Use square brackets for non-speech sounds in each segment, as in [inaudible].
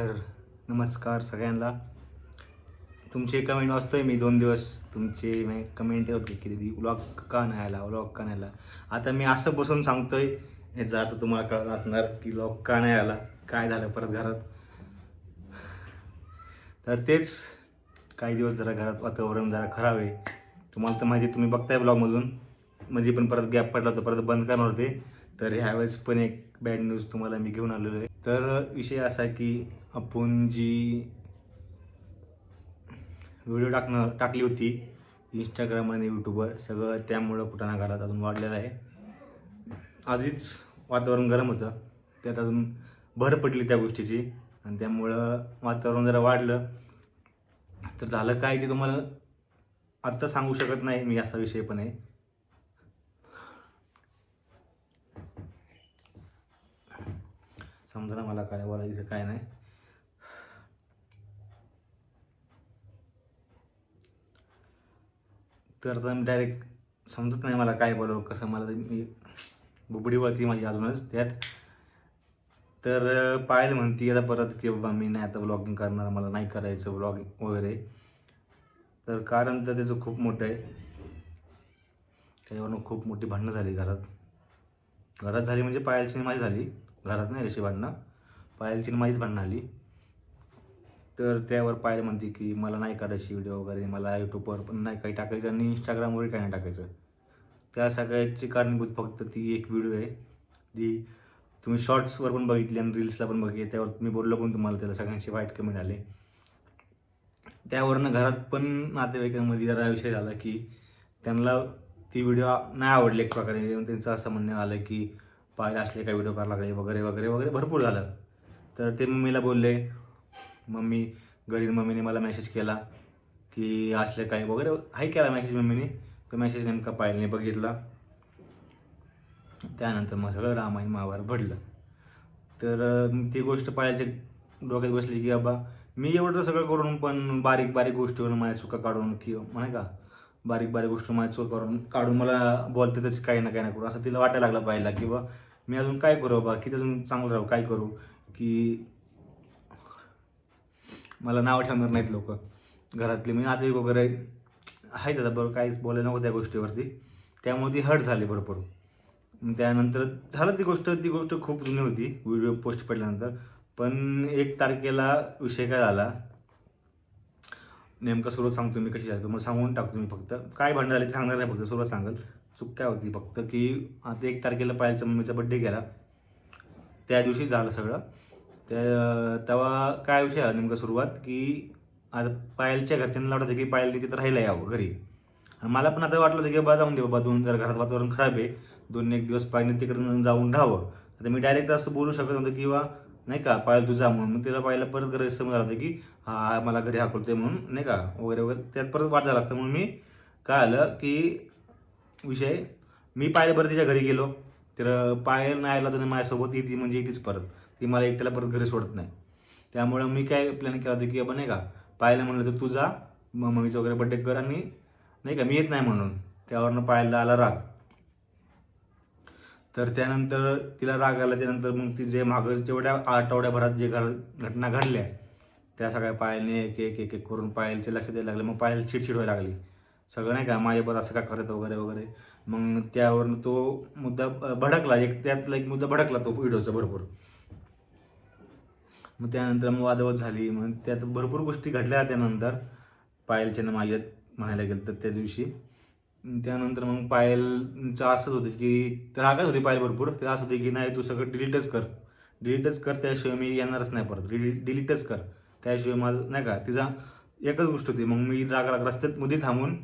तर नमस्कार सगळ्यांना. तुमचे कमेंट वाचतोय मी दोन दिवस. तुमचे कमेंट होते की दिदी व्लॉग का नाही आला? व्लॉग का नाही आला? आता मी असं बसून सांगतोय याचा अर्थ तुम्हाला कळत असणार की व्लॉग का नाही आला? काय झालं परत घरात? तर तेच काही दिवस जरा घरात वातावरण जरा खराब आहे. तुम्हाला तर माहिती तुम्ही बघताय ब्लॉगमधून म्हणजे पण परत गॅप पडला होता परत बंद करणार होते. तर ह्यावेळेस पण एक बॅड न्यूज तुम्हाला मी घेऊन आलेलो आहे. तर विषय असा की आपण जी व्हिडिओ टाकणं टाकली होती इंस्टाग्राम आणि यूट्यूबवर सगळं त्यामुळं कुठं ना घरात अजून वाढलेलं आहे. आधीच वातावरण गरम होतं त्यात अजून भर पडली त्या गोष्टीची आणि त्यामुळं वातावरण जरा वाढलं. तर झालं काय ते तुम्हाला आत्ता सांगू शकत नाही मी असा विषय पण आहे. समजा मला काय बोलायचं काय नाही. तर आता मी डायरेक्ट समजत नाही मला काय बोलावं कसं मला मी बुबडीवरती माझी अजूनच त्यात. तर अं, पायल म्हणती आता परत की बाबा मी नाही आता व्लॉगिंग करणार मला नाही करायचं व्लॉगिंग वगैरे. तर कारण तर त्याचं खूप मोठं आहे. त्याच्यावरनं खूप मोठी भांडणं झाली घरात. घरात झाली म्हणजे पायलची माझी झाली. घरात नाही अशी भांडणं पायलची माझीच भांडणं आली तर त्यावर पायल म्हणते की मला नाही काढायची व्हिडिओ वगैरे मला यूट्यूबवर पण नाही काही टाकायचं आणि इंस्टाग्रामवर काही नाही टाकायचं. त्या सगळ्याची कारणीभूत फक्त ती एक व्हिडिओ आहे. जी तुम्ही शॉर्ट्सवर पण बघितली आणि रील्सला पण बघितली. त्यावर मी बोललो पण तुम्हाला त्याला सगळ्यांचे वाईट कमेंट आले. त्यावरनं घरात पण नातेवाईकांमध्ये जरा विषय झाला की त्यांना ती व्हिडिओ नाही आवडली एक प्रकारे. त्यांचं असं म्हणणं आलं की पाय असले काय व्हिडिओ करायला लागले वगैरे वगैरे वगैरे भरपूर झालं. तर ते मम्मीला बोलले मम्मी घरी मम्मीने मला मेसेज केला की असले काय वगैरे हाय केला मेसेज मम्मीने तो मेसेज नेमका पायलने बघितला. त्यानंतर मग सगळं रामायण महाभारत घडलं. तर ती गोष्ट पायाच्या डोक्यात बसली की बाबा मी एवढं सगळं करून पण बारीक बारीक गोष्टीवरून माझ्या चुका काढून किंवा म्हणे का बारीक बारीक गोष्टी माझ्या चुका करून काढून मला बोलतातच काही ना काही ना करू असं तिला वाटायला लागलं पाहिला की मी अजून काय करू बाबा? किती अजून चांगलं राहू? काय करू? की मला नाव ठेवणार नाहीत लोक. घरातले म्हणजे नातेवाईक वगैरे आहेत आता बरोबर काहीच बोलायला नको त्या गोष्टीवरती. त्यामुळे ती हर्ट झाली भरपूर. मग त्यानंतर झालं ती गोष्ट ती गोष्ट खूप जुनी होती व्हिडिओ पोस्ट पडल्यानंतर. पण एक तारखेला विषय काय झाला? नेमका सुरुवात सांगतो मी कशी झाली तुम्हाला सांगून टाकतो मी फक्त. काय भांडण झाले ते सांगणार नाही फक्त सुरुवात सांगेल. चूक काय होती फक्त की आता एक तारखेला पायलच्या मम्मीचा बड्डे गेला. त्या दिवशी झालं सगळं. त्या तेव्हा काय विषय आला नेमकं सुरुवात की आता पायलच्या घरच्यांना वाटत होतं की पायलने तिथं राहिला यावं घरी. आणि मला पण आता वाटलं होतं की बाबा जाऊन दे बाबा दोन जर घरात वातावरण खराब आहे दोन एक दिवस पायलने तिकडून जाऊन राहावं. आता मी डायरेक्ट असं बोलू शकत नव्हतं किंवा नाही का पायल तुझा म्हणून. मग तिला पाहिलं परत घरी समज आलं होतं की हा मला घरी हाकलतोय म्हणून नाही का वगैरे वगैरे. त्यात परत वाट झाला असतं. म्हणून मी काय आलं की विषय. मी पायल बरं तिच्या घरी गेलो. तर पायल नाही आला तर माझ्यासोबत येते म्हणजे येतेच परत. ती मला एकट्याला परत घरी सोडत नाही. त्यामुळं मी काय प्लॅन केला होता की बाबा नाही का पाहायला म्हणलं तर तू जा मम्मीचं मम्मीचा वगैरे बड्डे कर आणि नाही का मी येत नाही म्हणून. त्यावरनं पाहायला आला राग. तर त्यानंतर तिला राग आला. त्यानंतर मग ती जे मागं जेवढ्या आठवड्याभरात जे घर घटना घडल्या त्या सगळ्या पायलने एक एक एक एक करून पायलचे लक्ष द्यायला लागले. मग पायल चिडचिड व्हायला लागली. सगळं नाही का माझ्याबरोबर असं का करत वगैरे वगैरे. मग त्यावरून तो मुद्दा भडकला एक त्यातला एक मुद्दा भडकला तो व्हिडिओचा भरपूर. मग त्यानंतर मग वादवत झाली मग त्यात भरपूर गोष्टी घडल्या त्यानंतर. पायलच्या माझ्यात म्हणायला गेलं तर त्या दिवशी. त्यानंतर मग पायलचं असंच होतं की तर रागत होती पायल भरपूर. ते असं होते की नाही तू सगळं डिलीटच कर. डिलीटच कर त्याशिवाय मी येणारच नाही परत. डिलीटच कर. त्याशिवाय माझं नाही का तिचा एकच गोष्ट होती. मग मी राग राग रस्त्यात मध्ये थांबून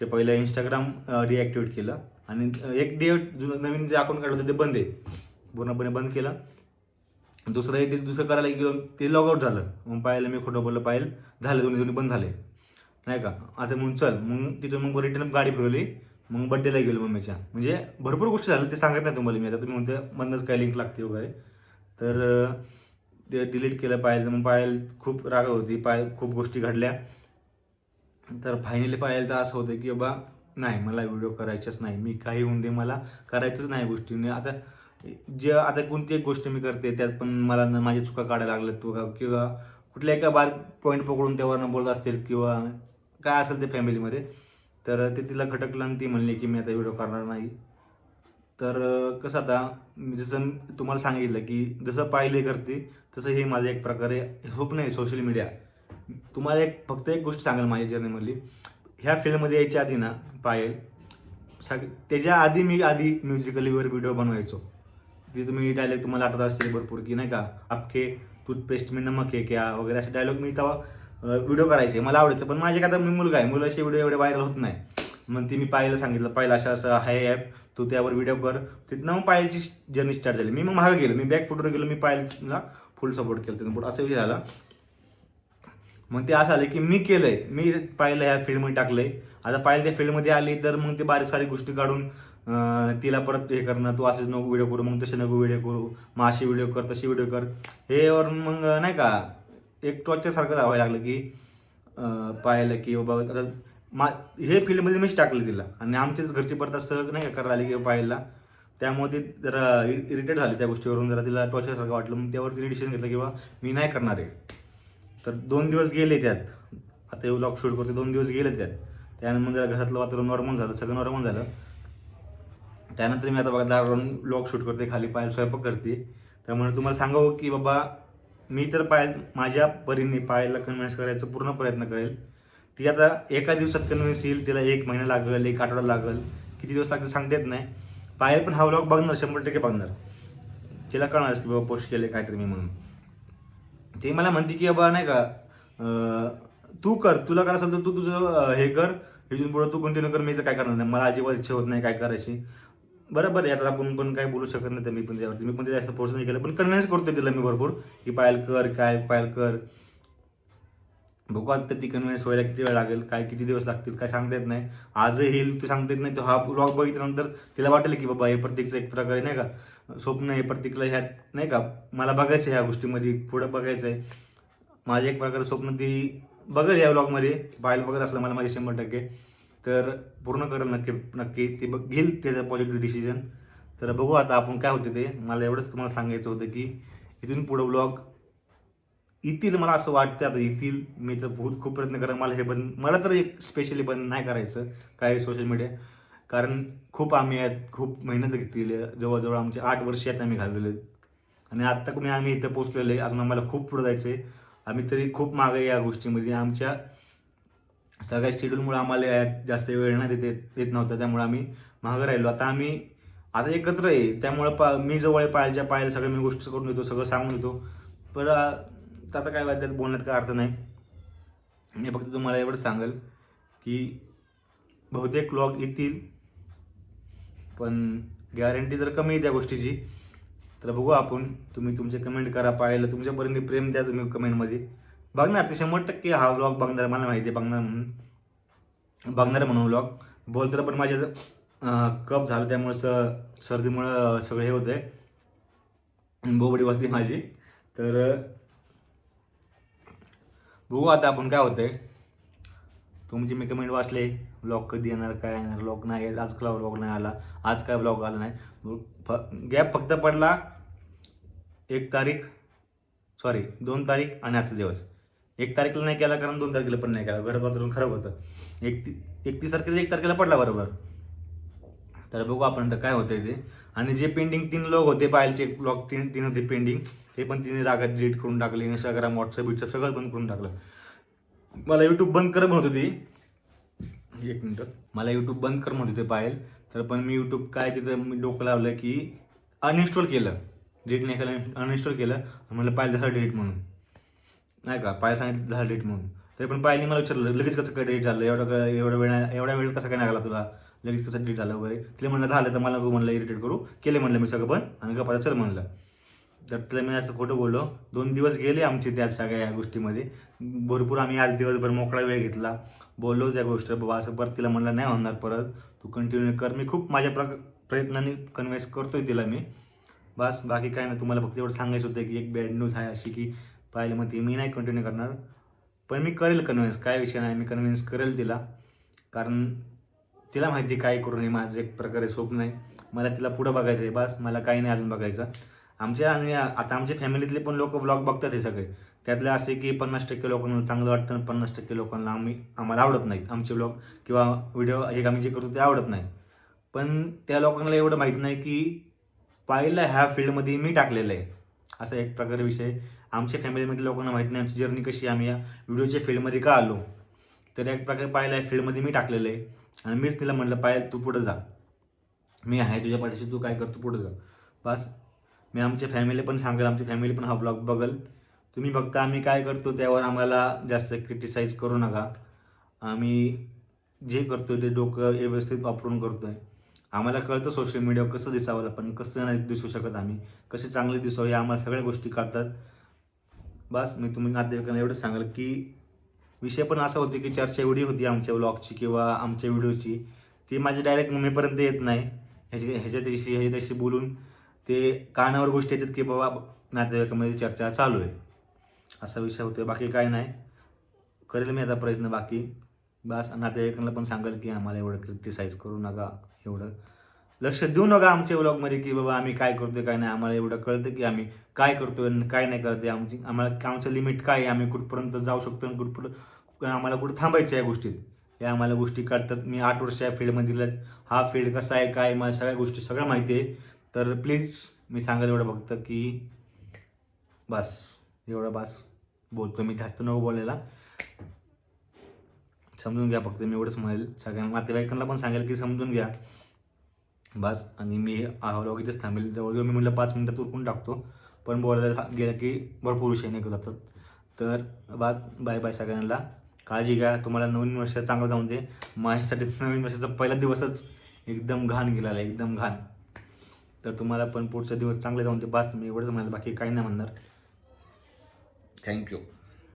ते पहिलं इंस्टाग्राम रिॲक्टिवेट केलं. आणि एक डे जुनं नवीन जे अकाउंट काढलं होतं ते बंद आहे. पूर्णपणे बंद केलं. दुसरं एक ते दुसरं करायला गेलो ते लॉगआउट झालं. मग पाहिलं मी खोटं बोललं पाहिलं झालं दोन्ही दोन्ही बंद झाले. नाही का? आता म्हणून चल. मग तिथून मग रिटर्न गाडी फिरवली. मग बड्डेला गेलो मम्मीच्या. म्हणजे भरपूर गोष्टी झाल्या. ते सांगत नाही तुम्हाला मी. आता तुम्ही म्हणते मधनच काय लिंक लागते वगैरे. तर ते डिलीट केलं पायल मग पायल खूप राग होती. पाय खूप गोष्टी घडल्या. तर फायनली पायलचं असं होतं की बाबा नाही मला व्हिडिओ करायचाच नाही. मी काही होऊन दे मला करायचंच नाही गोष्टी आता जे आता कोणती एक गोष्ट मी करते त्यात पण मला न माझ्या चुका काढायला लागल्यात किंवा किंवा कुठल्या एका बार पॉईंट पकडून त्यावरनं बोलत असतील किंवा काय असेल ते फॅमिलीमध्ये तर ते तिला खटकलं आणि ती म्हणली की मी आता व्हिडिओ करणार नाही. तर कसं आता मी जसं तुम्हाला सांगितलं की जसं पाहिले करते तसं हे माझं एक प्रकारे स्वप्न आहे सोशल मीडिया तुम्हाला एक फक्त एक गोष्ट सांगाल माझ्या जर्नीमधली ह्या फिल्ममध्ये यायच्या आधी ना पायल सग त्याच्या आधी मी आधी म्युझिकलीवर व्हिडिओ बनवायचो. तिथे तुम्ही डायलॉग तुम्हाला आठवत असतील भरपूर की नाही का? आपके टूथपेस्ट मी नमक आहे क्या वगैरे असे डायलॉग मी तेव्हा व्हिडिओ करायचे. मला आवडायचं. पण माझ्या आता मी मुलगा आहे. मुलाचे व्हिडिओ एवढे व्हायरल होत नाही. मग ते मी पाहायला सांगितलं पाहिलं असं असं आहे ॲप तू त्यावर व्हिडिओ कर. तिथनं मग पायलची जर्नी स्टार्ट झाली. मी मग मागं गेलो. मी बॅक फुटवर गेलो मी पायलला फुल सपोर्ट केलं तिथून पुढं. असं झालं. मग ते असं आलं की मी केलंय. मी पाहिलं ह्या फील्डमध्ये टाकलंय. आता पाहिलं त्या फील्डमध्ये आली तर मग ते बारीक सारी गोष्टी काढून तिला परत हे करणं तू असेच नको व्हिडिओ करू मग तसे नको व्हिडिओ करू. मग अशी व्हिडिओ कर तशी व्हिडिओ कर. हे मग नाही का एक टॉर्चरसारखं जावं लागलं की पाहिलं की बाबा मा हे फील्डमध्ये मीच टाकलं तिला. आणि आमच्याच घरची परत सहज नाही का करायला आली की पाहिला त्यामुळे ती जरा इरिटेट झाली त्या गोष्टीवरून. जरा तिला टॉचरसारखं वाटलं. मग त्यावर तिने डिसिजन घेतलं की मी नाही करणार आहे. तर दोन दिवस गेले त्यात. आता हे लॉक शूट करते दोन दिवस गेले त्यात. त्यानंतर जरा घरातलं वातावरण नॉर्मल झालं सगळं नॉर्मल झालं. त्यानंतर मी आता बघा दारावरून लॉक शूट करते खाली पायल स्वयंपाक करते. त्यामुळे तुम्हाला सांगावं की बाबा मी तर पाय माझ्या परीने पायला कन्व्हिन्स करायचा पूर्ण प्रयत्न करेल. ती आता एका दिवसात कन्व्हिन्स येईल तिला एक महिना लागेल एक आठवडा लागेल किती दिवस लागतील सांगता येत नाही. पायल पण हा व्लॉग बघणार शंभर टक्के बघणार. तिला कळणार की बाबा पोस्ट केले काहीतरी मी म्हणून. ते मला म्हणते की बाबा नाही का तू कर तुला करायचं असेल तर तू तुझं हे कर इथून पुढे तू कंटिन्यू कर मी तर काय करणार नाही. मला अजिबात इच्छा होत नाही काय करायची. बरोबर आहे आता आपण पण काय बोलू शकत नाही तर मी पण त्यावरती मी पण ते जास्त फोर्स नाही केलं पण कन्व्हिन्स करतो तिला मी भरपूर की पायल कर काय पायल कर. बघू आता ती कन्व्हिन्स व्हायला किती वेळ लागेल काय किती दिवस लागतील काय सांगता येत नाही. आजही येईल तू सांगता येत नाही. तो हा ब्लॉग बघितल्यानंतर तिला वाटेल की बाबा हे प्रत्येकचं एक प्रकारे नाही का? स्वप्न आहे प्रत्येकला ह्यात नाही का? मला बघायचं आहे ह्या गोष्टीमध्ये पुढं बघायचं आहे. माझे एक प्रकारे स्वप्न ती बघेल या ब्लॉगमध्ये पाहायला बघत असलं मला माझे शंभर टक्के. तर पूर्ण करेल नक्की नक्की. ते बघ घेईल त्याचं पॉझिटिव्ह डिसिजन तर बघू आता आपण काय होते ते. मला एवढंच तुम्हाला सांगायचं होतं की इथून पुढं ब्लॉग येतील मला असं वाटतं आता येतील. मी तर बहुत खूप प्रयत्न करेन. मला हे बंद मला तर एक स्पेशली बंद नाही करायचं काही सोशल मीडिया कारण खूप आम्ही आहेत खूप मेहनत घेतलेली आहे. जवळजवळ आमचे आठ वर्ष आहेत आम्ही घालवले आहेत. आणि आत्ता मी आम्ही इथं पोचलेले आहे. अजून आम्हाला खूप पुढे जायचं आहे आम्ही तरी खूप मागे या गोष्टीमध्ये. आमच्या सगळ्या शेड्यूलमुळे आम्हाला जास्त वेळ नाही देत देत नव्हता. त्यामुळे आम्ही मागं राहिलो. आता आम्ही आता एकत्र आहे. त्यामुळं पा मी जवळ आहे. पायलच्या पायला सगळं मी गोष्टी करून येतो सगळं सांगून येतो पण अं, आता काय वाद्यात बोलण्यात काय अर्थ नाही. मी फक्त तुम्हाला एवढं सांगेल की बहुतेक व्लॉग येतील पण गॅरंटी जर कमी आहे त्या गोष्टीची तर बघू आपण तुम्ही तुमचे कमेंट करा पाहिलं तुमच्यापर्यंत प्रेम द्या तुम्ही कमेंटमध्ये बघणार ते शंभर टक्के हा व्लॉग बघणार मला माहिती आहे बघणार म्हणून. बघणार म्हणून व्लॉग तर पण माझ्या कप झालं त्यामुळं स सर्दीमुळं सगळं हे होतं. आहे बोबडी वरती माझी. तर बघू आता आपण काय होतंय? तुमचे म्हणजे मी कमेंट वाचले ब्लॉग कधी येणार काय येणार ब्लॉग नाही येत आज कला ब्लॉग नाही आला आज काय ब्लॉग आला नाही. फ गॅप फक्त पडला एक तारीख सॉरी दोन तारीख आणि आजचा दिवस. एक तारखेला नाही केला कारण दोन तारखेला पण नाही केला. घरात वातावरण खराब होतं. एक एकतीस तारखेला एक तारखेला पडला बरोबर. तर बघू आपण तर काय होतंय ते. आणि जे पेंडिंग तीन लोक होते पायलचे ब्लॉग तीन तीन होते पेंडिंग ते पण तिने रागात डिलीट करून टाकले इंस्टाग्राम व्हॉट्सअप व्हॉट्सअप सगळं बंद करून टाकलं. मला यूट्यूब बंद कर म्हणत होती. एक मिनटं. मला यूट्यूब बंद कर म्हणत होते पायल तर पण मी यूट्यूब काय तिथं मी डोकं लावलं की अनइन्स्टॉल केलं. डिलीट नाही केलं अनइन्स्टॉल केलं. आणि म्हणलं पाहिलं झालं डिलीट म्हणून. नाही का? पाहिलं सांगितलं झालं डिलीट म्हणून. तरी पण पाहिलं मला विचारलं लगेच कसं काय डिलीट झालं? एवढं एवढा वेळ एवढा वेळ कसा काय नाही लागला तुला? लगेच कसं डिलीट झालं वगैरे. तिला म्हणलं झालं तर मला म्हणलं इरिटेट करू. केले म्हणलं मी सगळं पण आणि गप्पा चल म्हणलं. तर तिला मी असं खोटं बोललो. दोन दिवस गेले आमचे त्या सगळ्या या गोष्टीमध्ये. भरपूर आम्ही आज दिवसभर मोकळा वेळ घेतला. बोललो त्या गोष्ट बाबा असं परत तिला म्हणलं नाही होणार परत. तू कंटिन्यू कर. मी खूप माझ्या प्र प्रयत्नाने कन्व्हिन्स करतोय तिला मी. बस बाकी काय नाही. तुम्हाला फक्त एवढं सांगायचं होतं की एक बॅड न्यूज आहे अशी की पाहिलं मग ती मी नाही कंटिन्यू करणार. पण मी करेल कन्व्हिन्स काय विषय नाही. मी कन्व्हिन्स करेल तिला. कारण तिला माहिती काय करू नये माझं एक प्रकारे स्वप्न आहे. मला तिला पुढं बघायचं आहे बस. मला काही नाही अजून बघायचं. आमच्या आणि आता आमच्या फॅमिलीतले पण लोक व्लॉग बघतात हे सगळे. त्यातले असे की पन्नास टक्के लोकांना चांगलं वाटतं पन्नास टक्के लोकांना आम्ही आम्हाला आवडत नाहीत आमचे व्लॉग किंवा व्हिडिओ हे आम्ही जे करतो ते आवडत नाही. पण त्या लोकांना एवढं माहीत नाही की पाहिलं ह्या फील्डमध्ये मी टाकलेलं आहे. असा एक प्रकारे विषय आमच्या फॅमिलीमध्ये लोकांना माहीत नाही आमची जर्नी कशी आम्ही या व्हिडिओच्या फील्डमध्ये का आलो? तर एक प्रकारे पाहिलं आहे फील्डमध्ये मी टाकलेलं आहे. आणि मीच तिला म्हटलं पायल तू पुढं जा. मी आहे तुझ्या पाठीशी तू काय करतो पुढं जा. बस. मी आमच्या फॅमिली पण सांगेल आमची फॅमिली पण हा ब्लॉग बघल. तुम्ही फक्त आम्ही काय करतो त्यावर आम्हाला जास्त क्रिटिसाईज करू नका. आम्ही जे करतो ते डोकं व्यवस्थित वापरून करतो आहे आम्हाला कळतं सोशल मीडियावर कसं दिसावं पण कसं नाही दिसू शकत आम्ही. कसे चांगले दिसावं हे आम्हाला सगळ्या गोष्टी कळतात. बस मी तुम्ही नातेवाईकांना एवढंच सांगाल की विषय पण असा होते की चर्चा एवढी होती आमच्या व्लॉगची किंवा आमच्या व्हिडिओची ती माझी डायरेक्ट मम्मीपर्यंत येत नाही. ह्याची ह्याच्याशी ह्याच्याशी बोलून ते कानावर गोष्टी येतात की बाबा नातेवाईकामध्ये चर्चा चालू आहे. असा विषय होतो बाकी काय नाही. करेल मी आता प्रयत्न बाकी. बस नातेवाईकांना पण सांगेल की आम्हाला एवढं क्रिटिसाईज करू नका एवढं. लक्ष देऊ नका आमच्या व्लॉगमध्ये की बाबा आम्ही काय करतोय काय नाही. आम्हाला एवढं कळतं की आम्ही काय करतोय काय नाही करते. आमची आम्हाला आमचं लिमिट काय आहे? आम्ही कुठपर्यंत जाऊ शकतो आणि कुठपर्यंत आम्हाला कुठं थांबायचं या गोष्टीत? या आम्हाला गोष्टी कळतात. मी आठ वर्ष या फील्डमधील हा फील्ड कसा आहे काय मला सगळ्या गोष्टी सगळ्या माहिती आहे. तर प्लीज मी सांगाल एवढं फक्त की बस. एवढं बस. बोलतो मी जास्त नको बोलायला. समजून घ्या फक्त. मी एवढंच म्हणेल. सगळ्यांना नातेवाईकांना पण सांगेल की समजून घ्या. बस. आणि मी व्लॉग इथेच थांबेल. जवळजवळ मी म्हटलं पाच मिनटात उरकून टाकतो. पण बोलायला गेलं की भरपूर विषय निघत जातात. तर बस बाय बाय सगळ्यांना. काळजी घ्या. तुम्हाला नवीन वर्ष चांगलं जाऊन दे. माझ्यासाठी [laughs] नवीन वर्षाचा पहिला दिवसच एकदम घाण गेलेला एकदम घाण. तर तुम्हाला पण पुढचा दिवस चांगले जाऊन दे. बस मी एवढंच म्हणाल बाकी काही नाही म्हणणार. थँक्यू